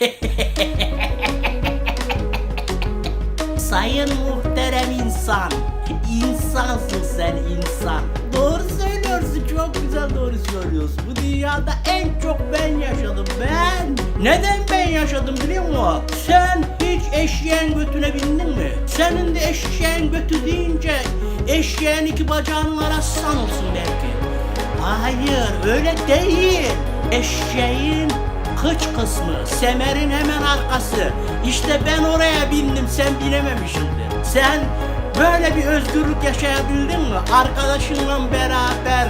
Sayın muhterem insan. İnsansın sen insan. Doğru söylüyorsun çok güzel doğru söylüyorsun. Bu dünyada en çok ben yaşadım ben. Neden ben yaşadım biliyor musun? Sen hiç eşeğin götüne bindin mi? Senin de eşeğin götü deyince eşeğin iki bacağının arası sanılsın belki. Hayır öyle değil. Eşeğin kıç kısmı, semerin hemen arkası. İşte ben oraya bindim, sen binememişsindir. Sen böyle bir özgürlük yaşayabildin mi? Arkadaşınla beraber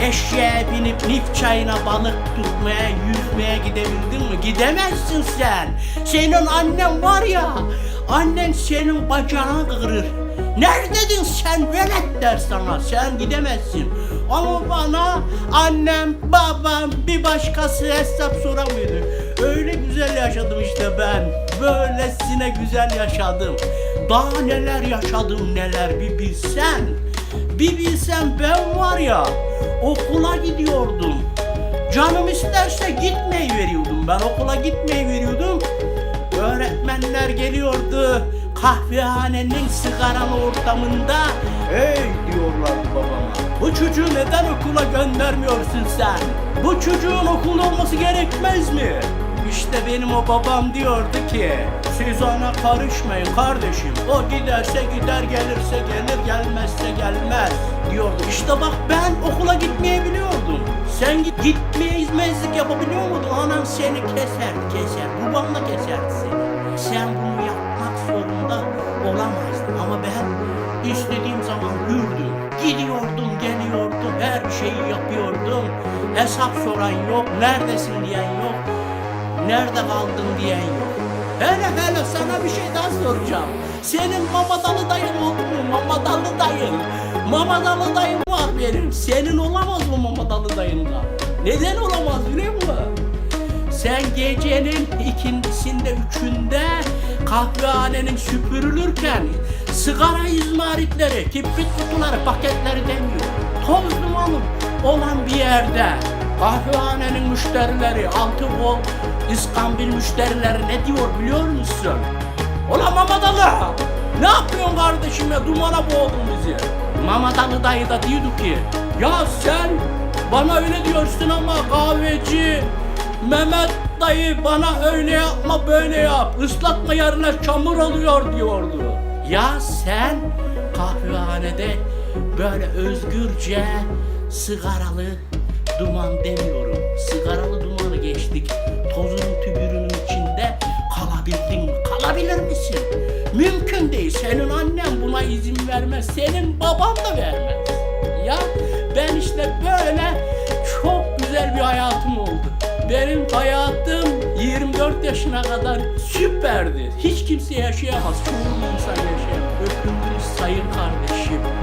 eşeğe binip Nif çayına balık tutmaya, yüzmeye gidebildin mi? Gidemezsin sen. Senin annen var ya, annen senin bacağını kırır. Neredeydin sen velet der sana sen gidemezsin. Ama bana annem babam bir başkası hesap soramıyordu. Öyle güzel yaşadım işte ben. Böylesine güzel yaşadım. Daha neler yaşadım neler bir bilsen. Bir bilsen ben var ya okula gidiyordum. Canım isterse gitmeyi veriyordum. Ben okula gitmeyi veriyordum. Öğretmenler geliyordu kahvehanenin sigaralı ortamında. Hey diyorlar babama. Bu çocuğu neden okula göndermiyorsun sen? Bu çocuğun okulda olması gerekmez mi? İşte benim o babam diyordu ki siz ona karışmayın kardeşim. O giderse gider gelirse gelir gelmezse gelmez diyordu. İşte bak ben okula gitmeyebiliyordum. Sen git gitmeye hizmetsizlik yapabiliyor muydun? Anan seni keser keser. Babanla keserdi seni. Sen Geliyordum, her şeyi yapıyordum. Hesap soran yok, neredesin diyen yok. Nerede kaldın diyen yok. Hele hele sana bir şey daha soracağım. Senin mamadalı dayın oldu mu? Mamadalı dayın. Mamadalı dayım var benim. Senin olamaz mı mamadalı dayın da? Neden olamaz biliyor musun? Sen gecenin ikindisinde üçünde kahvehanenin süpürülürken sigara izmaritleri, kibrit kutuları, paketleri demiyor. Toz dumanı olan bir yerde kahvehanenin müşterileri, altı kol iskambil müşterileri ne diyor biliyor musun? Ulan Mamadalı! Ne yapıyorsun kardeşim ya? Dumana boğdun bizi. Mamadalı dayı da diyordu ki ya sen bana öyle diyorsun ama kahveci Mehmet dayı bana öyle yapma böyle yap. Islatma yerine çamur oluyor diyordu. Ya sen kahvehanede böyle özgürce sigaralı duman demiyorum. Sigaralı dumanı geçtik. Tozunun tübürünün içinde kalabildin mi? Kalabilir misin? Mümkün değil. Senin annen buna izin vermez. Senin baban da vermez. Ya ben işte böyle çok güzel bir hayatım oldu. Benim hayatım 24 yaşına kadar süperdi. Hiç kimse yaşayamaz. Çoğu insan yaşayamaz. Öpüldünüz sayın kardeşim.